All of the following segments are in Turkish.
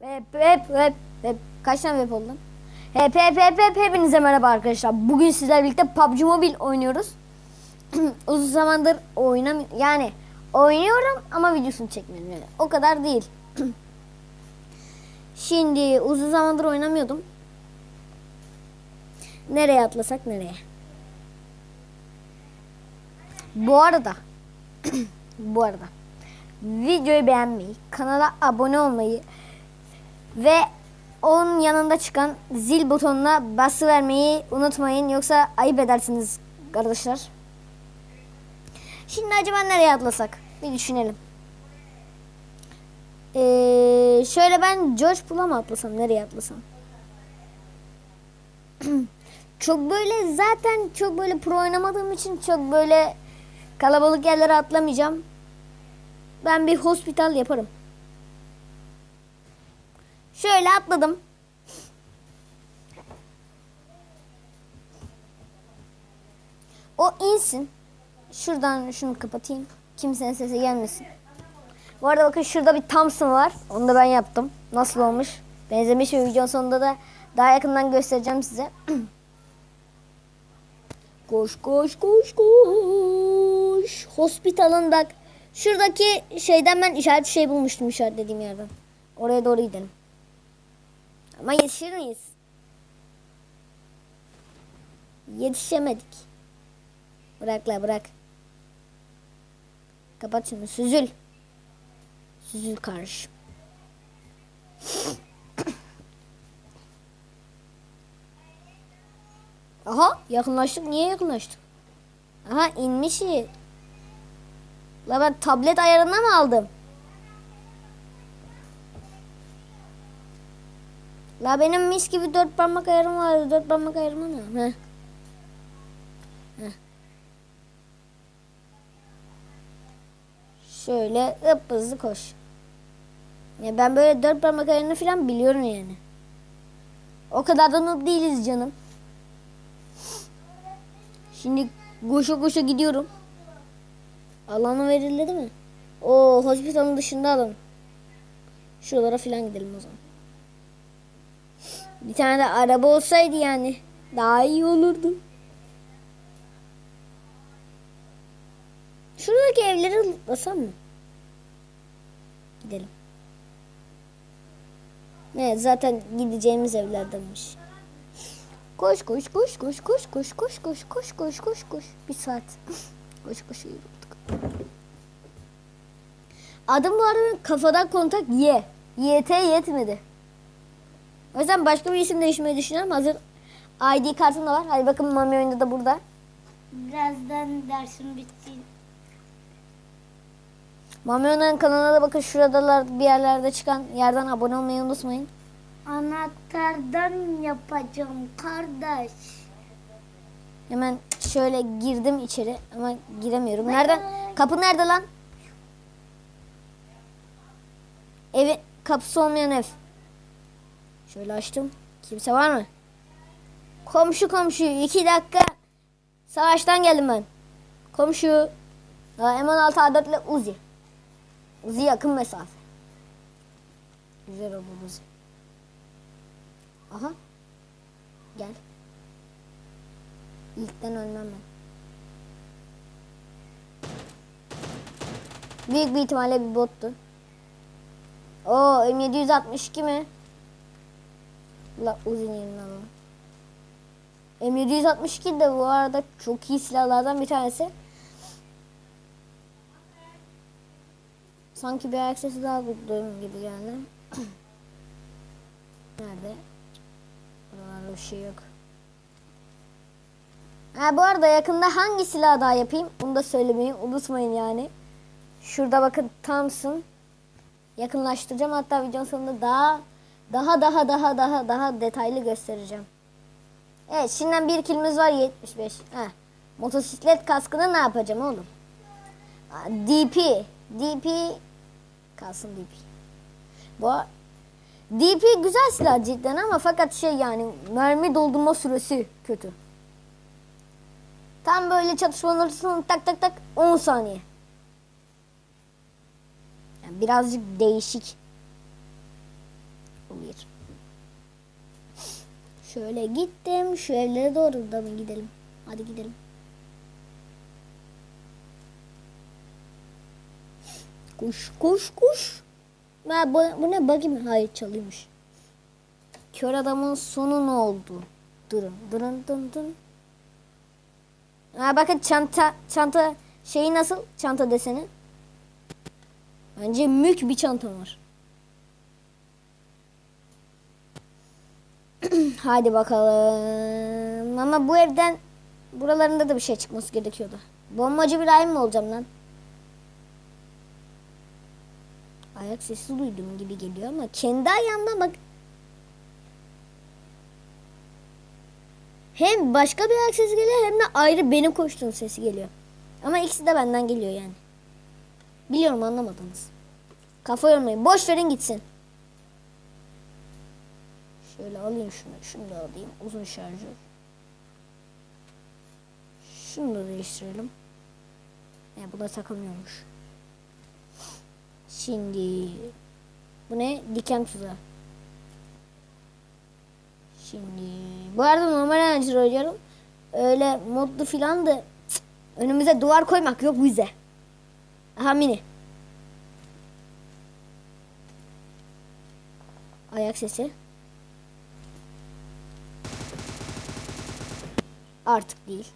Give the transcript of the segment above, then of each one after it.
Hep hep hep hep kaç tane hep oldu? Hep hep hep hep hepinize merhaba arkadaşlar. Bugün sizlerle birlikte PUBG Mobile oynuyoruz. Uzun zamandır oynam yani oynuyorum ama videosunu çekmiyorum yani. O kadar değil. Şimdi uzun zamandır oynamıyordum. Nereye atlasak nereye? Bu arada bu arada videoyu beğenmeyi, kanala abone olmayı ve onun yanında çıkan zil butonuna bası vermeyi unutmayın. Yoksa ayıp edersiniz arkadaşlar. Şimdi acaba nereye atlasak? Bir düşünelim. Ee, şöyle ben George Pool'a mı atlasam? Nereye atlasam? çok böyle zaten çok böyle pro oynamadığım için çok böyle kalabalık yerlere atlamayacağım. Ben bir hospital yaparım. Şöyle atladım. O insin. Şuradan şunu kapatayım. Kimsenin sesi gelmesin. Bu arada bakın şurada bir Thompson var. Onu da ben yaptım. Nasıl olmuş? Benzemiş ve videonun sonunda da daha yakından göstereceğim size. koş koş koş koş. Hospital'ın da şuradaki şeyden ben işaret şey bulmuştum işaretlediğim yerden. Oraya doğru gidelim. Ama yetişir miyiz? Yetişemedik. Bırak la bırak. Kapat şunu. Süzül. Süzül kardeşim. Aha yakınlaştık. Niye yakınlaştık? Aha inmiş. La ben tablet ayarına mı aldım? La benim mis gibi dört parmak ayarım vardı. Dört parmak ayarıma ne? Heh. Şöyle hıp hızlı koş. Ya ben böyle dört parmak ayarını falan biliyorum yani. O kadar da noob değiliz canım. Şimdi koşa koşa gidiyorum. Alanı verildi değil mi? O hospitalın dışında alalım. Şuralara falan gidelim o zaman. Bir tane de araba olsaydı yani daha iyi olurdu. Şuradaki evleri lootlasam mı? Gidelim. Evet zaten gideceğimiz evlerdenmiş. Koş koş koş koş koş koş koş koş koş koş koş koş. Bir saat. koş koş yürüdük. Adım bu arada kafadan kontak Y. YT yetmedi. O yüzden başka bir isim değişmeyi düşünüyorum. Hazır ID kartım da var. Hadi bakın Mami oyunda da burada. Birazdan dersim bitti. Mami Oyun'un kanalına da bakın şuradalar bir yerlerde çıkan yerden abone olmayı unutmayın. Anahtardan yapacağım kardeş. Hemen şöyle girdim içeri ama giremiyorum. Nereden? Kapı nerede lan? Evi kapısı olmayan ev. Şöyle açtım. Kimse var mı? Komşu komşu iki dakika. Savaştan geldim ben. Komşu. Ha, M16 A4 ile Uzi. Uzi yakın mesafe. Güzel Uzi. Aha. Gel. İlkten ölmem ben. Büyük bir ihtimalle bir bottu. Oo M762 mi? La uzun yerini alalım. M762 de bu arada çok iyi silahlardan bir tanesi. Sanki bir ayak daha duyduğum gibi yani. Nerede? Buralarda bir şey yok. Ha bu arada yakında hangi silah daha yapayım? Bunu da söylemeyi unutmayın yani. Şurada bakın Thompson. Yakınlaştıracağım. Hatta videonun sonunda daha daha daha daha daha daha detaylı göstereceğim. Evet şimdiden bir kilimiz var 75. Ha. Motosiklet kaskını ne yapacağım oğlum? DP. DP kalsın DP. Bu DP güzel silah cidden ama fakat şey yani mermi doldurma süresi kötü. Tam böyle çatışmanın ortasında tak tak tak 10 saniye. Yani birazcık değişik. Bir. Şöyle gittim. Şu evlere doğru da mı gidelim? Hadi gidelim. Kuş kuş kuş. Ha, bu, bu ne buggy mi? Hayır çalıyormuş. Kör adamın sonu ne oldu? Durun durun dın dın. Ha, bakın çanta çanta şeyi nasıl? Çanta deseni. Bence mük bir çantam var. Hadi bakalım. Ama bu evden buralarında da bir şey çıkması gerekiyordu. Bombacı bir ayım mı olacağım lan? Ayak sesi duydum gibi geliyor ama kendi ayağımdan bak. Hem başka bir ayak sesi geliyor hem de ayrı benim koştuğum sesi geliyor. Ama ikisi de benden geliyor yani. Biliyorum anlamadınız. Kafa yormayın. Boş verin gitsin. Şöyle alayım şunu. Şunu da alayım. Uzun şarjör. Şunu da değiştirelim. Ya bu da takılmıyormuş. Şimdi bu ne? Diken tuzağı. Şimdi bu arada normal enerji oynuyorum. Öyle modlu filan da önümüze duvar koymak yok bize. Aha mini. Ayak sesi. Artık değil.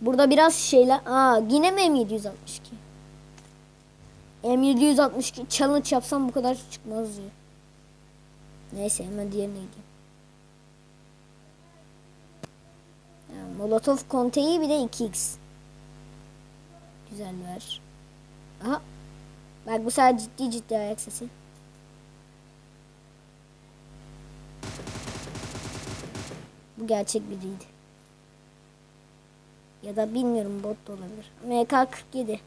Burada biraz şeyler... Aa yine mi M762? M762 challenge yapsam bu kadar çıkmaz diyor. Neyse hemen diğerine gideyim. Ya, Molotov konteyi bir de 2x. Güzel ver. Aha. Bak bu sefer ciddi ciddi ayak sesi. Bu gerçek biriydi. Ya da bilmiyorum bot da olabilir. MK47.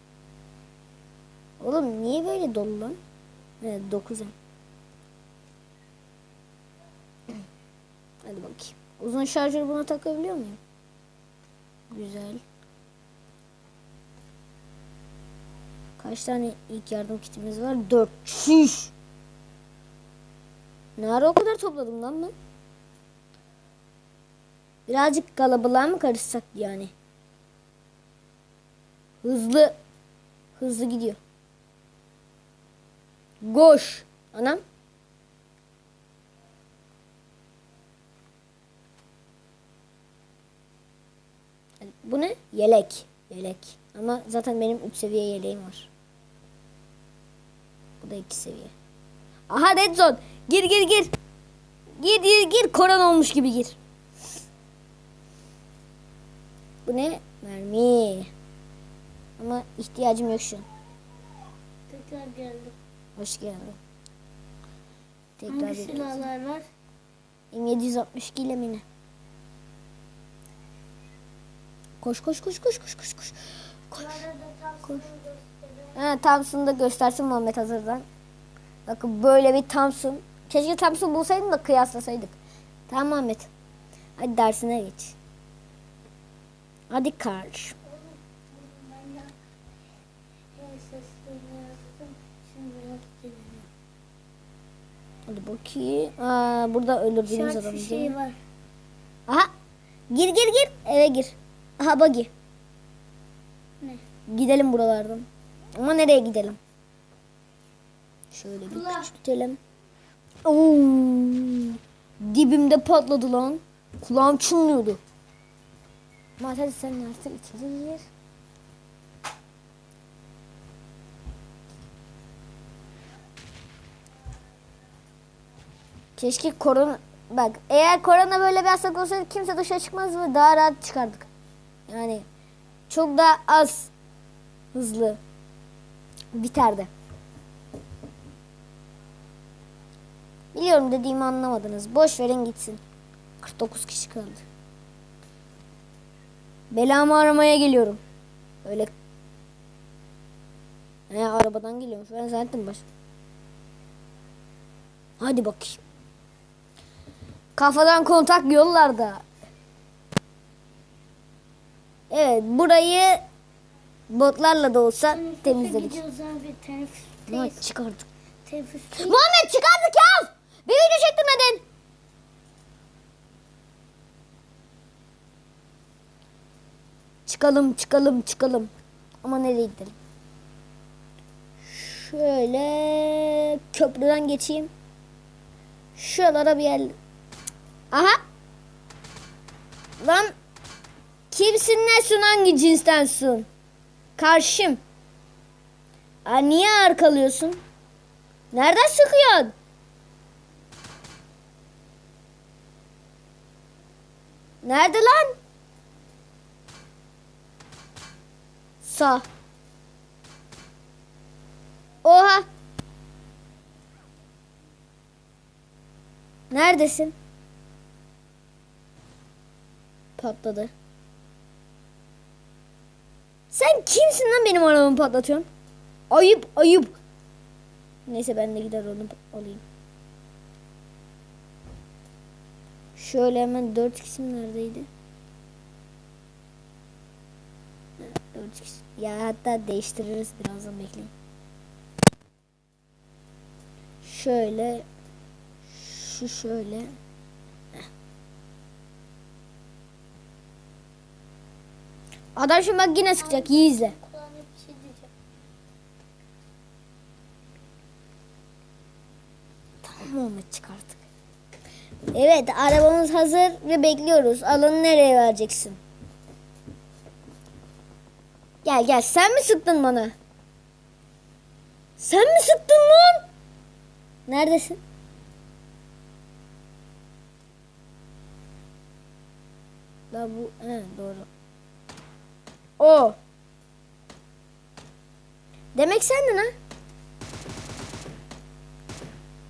Oğlum niye böyle dolu lan? Evet 9'um. Hadi bakayım. Uzun şarjörü buna takabiliyor muyum? Güzel. Kaç tane ilk yardım kitimiz var? 4. Şiş. Ne ara o kadar topladım lan ben? Birazcık kalabalığa mı karışsak yani? Hızlı. Hızlı gidiyor. Koş. Anam. Bu ne? Yelek. Yelek. Ama zaten benim 3 seviye yeleğim var. Bu da 2 seviye. Aha red zone. Gir gir gir. Gir gir gir. Koran olmuş gibi gir. Bu ne? Mermi. Ama ihtiyacım yok şu an. Tekrar geldim. Hoş geldin. Tekrar Hangi silahlar var? M762 ile mi ne? Koş koş koş koş koş koş koş. Koş. Koş. Ha, Thompson'ı da göstersin Muhammed hazırdan. Bakın böyle bir Thompson. Keşke Thompson bulsaydım da kıyaslasaydık. Tamam Muhammed. Hadi dersine geç. Hadi kardeş. Ben ya el seslerini yazdım. Şimdi yok dinliyorum. Hadi bakayım. Aa, burada öldürdüğümüz adam şey var. Aha. Gir gir gir. Eve gir. Aha buggy. Ne? Gidelim buralardan. Ama nereye gidelim? Şöyle bir küçültelim. Oo, dibimde patladı lan. Kulağım çınlıyordu. Hadi sen artık içeri gir. Keşke korona... Bak eğer korona böyle bir hastalık olsaydı kimse dışarı çıkmaz ve daha rahat çıkardık. Yani çok daha az hızlı biterdi. Biliyorum dediğimi anlamadınız. Boş verin gitsin. 49 kişi kaldı. Belamı aramaya geliyorum. Öyle He, arabadan geliyormuş. Ben zannettim baş. Hadi bakayım. Kafadan kontak yollarda. Evet burayı Botlarla da olsa temizledik. gidiyoruz abi. Teneffüs. Muhammed çıkardık. Teneffüs. Muhammed çıkardık ya. Bir video çektirmedin. Çıkalım çıkalım çıkalım. Ama nereye gidelim? Şöyle köprüden geçeyim. Şuralara bir yer. Aha. Lan kimsin nesin hangi cinstensin? Karşım. Aa, niye arkalıyorsun? Nereden sıkıyorsun? Nerede lan? Sağ. Oha. Neredesin? Patladı. Sen kimsin lan benim arabamı patlatıyorsun? Ayıp ayıp. Neyse ben de gider onu alayım. Şöyle hemen 4 kişim neredeydi? Ha, 4 kişi. Ya hatta değiştiririz birazdan bekleyin. Şöyle şu şöyle. Adam şimdi bak yine sıkacak iyi izle. Kulağına bir şey diyeceğim. Tamam Ahmet çıkarttık. Evet arabamız hazır ve bekliyoruz. Alanı nereye vereceksin? Gel gel sen mi sıktın bana? Sen mi sıktın lan? Neredesin? La bu he, doğru. O. Demek sendin ha?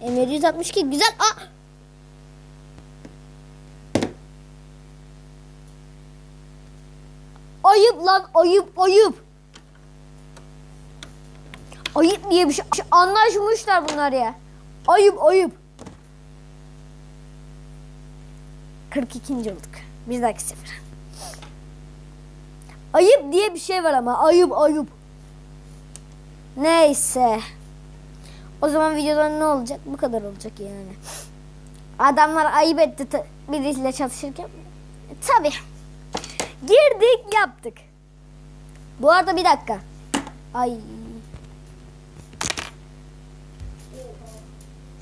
Emir 162 güzel. Aa! Ayıp lan ayıp ayıp. Ayıp diye bir şey anlaşmışlar bunlar ya. Ayıp ayıp. 42. olduk. Bir dahaki sefer. Ayıp diye bir şey var ama ayıp ayıp. Neyse. O zaman videoda ne olacak? Bu kadar olacak yani. Adamlar ayıp etti birisiyle çatışırken. Tabii. Girdik yaptık. Bu arada bir dakika. Ay.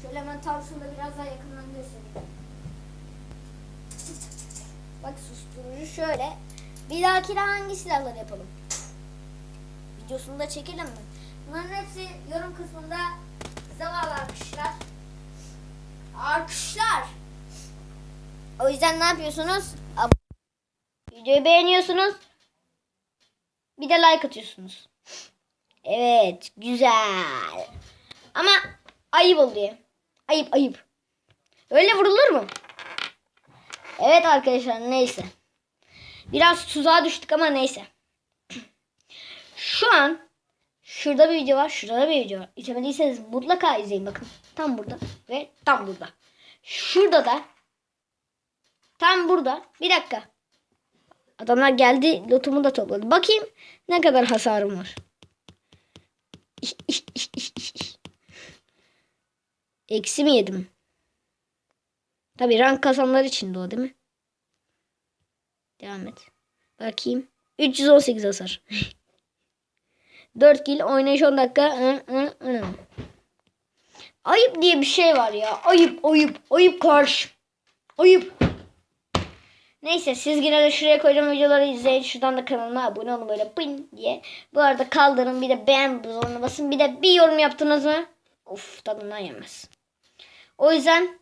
Şöyle hemen Samsun'da biraz daha yakından göstereyim. Bak susturucu şöyle. Bir dahakine hangi silahları yapalım? Videosunu da çekelim mi? Bunların hepsi yorum kısmında zavallı arkadaşlar. Arkadaşlar. O yüzden ne yapıyorsunuz? Videoyu beğeniyorsunuz. Bir de like atıyorsunuz. Evet, güzel. Ama ayıp oluyor. Ayıp, ayıp. Öyle vurulur mu? Evet arkadaşlar, neyse. Biraz tuzağa düştük ama neyse. Şu an şurada bir video var, şurada da bir video var. İzlemediyseniz mutlaka izleyin bakın. Tam burada ve tam burada. Şurada da tam burada. Bir dakika. Adamlar geldi, lotumu da topladı. Bakayım ne kadar hasarım var. Eksi mi yedim? Tabii rank kasanlar için de o değil mi? Devam et. Bakayım. 318 hasar. 4 kill oynayış 10 dakika. Ayıp diye bir şey var ya. Ayıp ayıp ayıp karşı. Ayıp. Neyse siz yine de şuraya koyacağım videoları izleyin. Şuradan da kanalıma abone olun böyle pın diye. Bu arada kaldırın bir de beğen butonuna basın. Bir de bir yorum yaptınız mı? Of tadından yemez. O yüzden